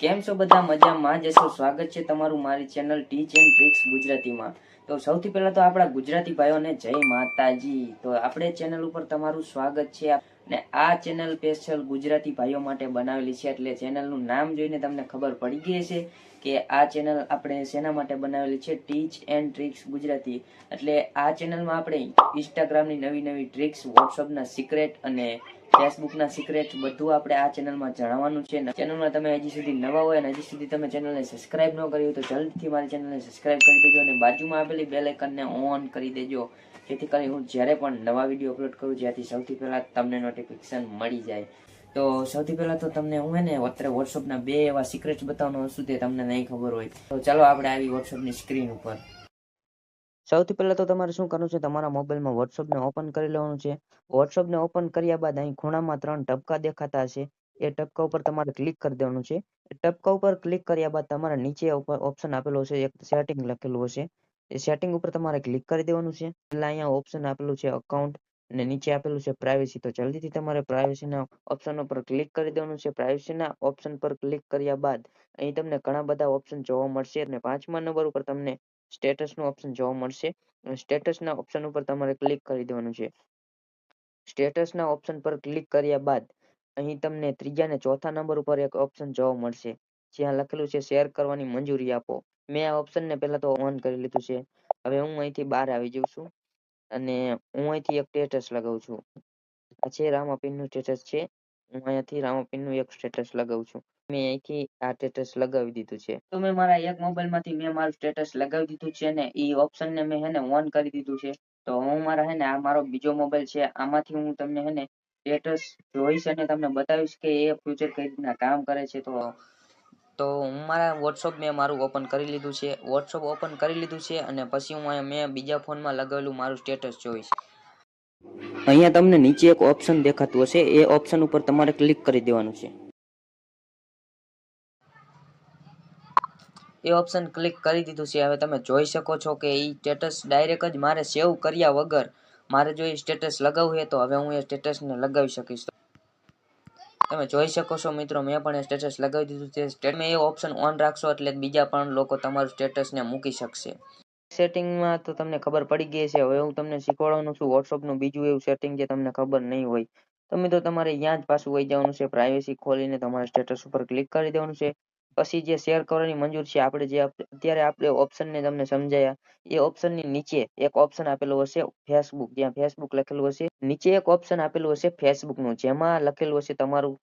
કેમ છો બધા? મજામાં? જશો સ્વાગત છે તમારું મારી ચેનલ ટીચ એન્ડ ટ્રિક્સ ગુજરાતીમાં? તો સૌથી પહેલા તો આપણા ગુજરાતી ભાઈઓને જય માતાજી. તો આપણે ચેનલ ઉપર તમારું સ્વાગત છે. ને આ ચેનલ સ્પેશિયલ ગુજરાતી ભાઈઓ માટે બનાવેલી છે. એટલે ચેનલનું નામ જોઈને તમને ખબર પડી ગઈ છે કે આ ચેનલ આપણે શેના માટે બનાવેલી છે? Teach and tricks Gujarati. એટલે આ ચેનલમાં આપણે ઇન્સ્ટાગ્રામની નવી નવી ટ્રિક્સ, વોટ્સઅપના સિક્રેટ અને ફેસબુકના સિક્રેટ બધું આપણે આ ચેનલમાં જણાવવાનું છે. ચેનલમાં તમે હજી સુધી નવા હોય અને હજી સુધી તમે ચેનલને સબસ્ક્રાઇબ ન કરી હોય તો જલ્દીથી મારી ચેનલને સબસ્ક્રાઇબ કરી દેજો અને બાજુમાં આપેલી બેલ આઇકનને ઓન કરી દેજો. જેથી કરી હું જ્યારે પણ નવા વીડિયો અપલોડ કરું જ્યાંથી સૌથી પહેલા તમને નોટિફિકેશન મળી જાય. તો સૌથી પહેલા તો તમને હું હે ને અત્યારે વોટ્સઅપના બે એવા સિક્રેટ બતાવવાનું હતું તે તમને નહીં ખબર હોય. તો ચાલો આપણે આવી વોટ્સઅપની સ્ક્રીન ઉપર. સૌથી પહેલા તો તમારે શું કરવું છે? તમારા મોબાઈલમાં વોટ્સઅપને ઓપન કરી લેવાનું છે. વોટ્સઅપને ઓપન કર્યા બાદ અહીં ખૂણામાં ત્રણ ટપકા દેખાતા હશે. એ ટપકા ઉપર તમારે ક્લિક કરી દેવાનું છે. ટપકા ઉપર ક્લિક કર્યા બાદ તમારે નીચે ઓપ્શન આપેલો છે એક સેટિંગ લખેલું હશે. એ સેટિંગ ઉપર તમારે ક્લિક કરી દેવાનું છે. પહેલાં અહીંયા ઓપ્શન આપેલું છે અકાઉન્ટ અને નીચે આપેલું છે પ્રાઇવેસી તો જલ્દીથી તમારે પ્રાઇવેસીના ઓપ્શન ઉપર ક્લિક કરી દેવાનું છે. પ્રાઇવેસીના ઓપ્શન પર ક્લિક કર્યા બાદ અહીં તમને ઘણા બધા ઓપ્શન જોવા મળશે અને પાંચમા નંબર ઉપર તમને સ્ટેટસનું ઓપ્શન જોવા મળશે. સ્ટેટસના ઓપ્શન ઉપર તમારે ક્લિક કરી દેવાનું છે. સ્ટેટસના ઓપ્શન પર ક્લિક કર્યા બાદ અહીં તમને ત્રીજા ને ચોથા નંબર ઉપર એક ઓપ્શન જોવા મળશે. જ્યાં લખેલું છે શેર કરવાની મંજૂરી આપો. મેં આ ઓપ્શનને પહેલાં તો ઓન કરી લીધું છે. હવે હું અહીંથી બહાર આવી જાઉં છું. અને હું અહીંથી એક સ્ટેટસ લગાવું છું. આ છે રામાપીરનું સ્ટેટસ છે. હું અહીંયાથી રામાપીરનું એક સ્ટેટસ લગાવું છું. મેં અહીંથી આ સ્ટેટસ લગાવી દીધું છે. તો મેં મારા એક મોબાઈલમાંથી મેં મારું સ્ટેટસ લગાવી દીધું છે ને એ ઓપ્શનને મેં હેને ઓન કરી દીધું છે. તો હું મારા હે ને આ મારો બીજો મોબાઈલ છે. આમાંથી હું તમને હે ને સ્ટેટસ જોઈશ અને તમને બતાવીશ કે એ ફ્યુચર કઈ રીતના કામ કરે છે. તો તો હું મારા વોટ્સઅપ મેં મારું ઓપન કરી લીધું છે. વોટ્સઅપ ઓપન કરી લીધું છે અને પછી હું મેં બીજા ફોનમાં લગાવેલું મારું સ્ટેટસ જોઈશ. અહીંયા તમને નીચે એક ઓપ્શન દેખાતું હશે. એ ઓપ્શન ઉપર તમારે ક્લિક કરી દેવાનું છે. એ ઓપ્શન ક્લિક કરી દીધું છે. હવે તમે જોઈ શકો છો કે એ સ્ટેટસ ડાયરેક્ટ જ મારે સેવ કર્યા વગર મારે જો એ સ્ટેટસ લગાવવું હોય તો હવે હું એ સ્ટેટસને લગાવી શકીશ. તમે જોઈ શકો છો મિત્રો, મેં પણ એ સ્ટેટસ લગાવી દીધું છે. સ્ટેટમાં એ ઓપ્શન ઓન રાખશો એટલે બીજા પણ લોકો તમારું સ્ટેટસને મૂકી શકશે. સેટિંગમાં તો તમને ખબર પડી ગઈ છે હવે હું તમને શીખવાડવાનું છું વોટ્સઅપનું બીજું એવું સેટિંગ જે તમને ખબર નહીં હોય. તો મિત્રો, તમારે ત્યાં જ પાછું વહી જવાનું છે. પ્રાઇવેસી ખોલીને તમારે સ્ટેટસ ઉપર ક્લિક કરી દેવાનું છે. પછી જે share કરવાની મંજુર છે, આપણે જે અત્યારે આપણે ને તમને સમજાયા, એ ઓપ્શનની નીચે એક option આપેલો હશે, facebook. જ્યાં facebook લખેલું હશે, નીચે એક option આપેલું હશે ફેસબુકનું જેમાં લખેલું હશે તમારું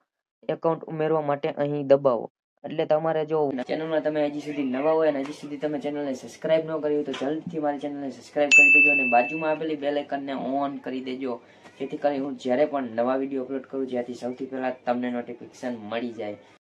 account ઉમેરવા માટે અહીં દબાવો. એટલે તમારે જો ચેનલમાં તમે હજી સુધી નવા હોય અને હજી સુધી તમે ચેનલને સબસ્ક્રાઇબ ન કરી તો જલ્દીથી મારી ચેનલને સબસ્ક્રાઇબ કરી દેજો અને બાજુમાં આપેલી બેલ આઇકનને ઓન કરી દેજો. જેથી કરી હું જ્યારે પણ નવા વીડિયો અપલોડ કરું જ્યાંથી સૌથી પહેલા તમને નોટિફિકેશન મળી જાય.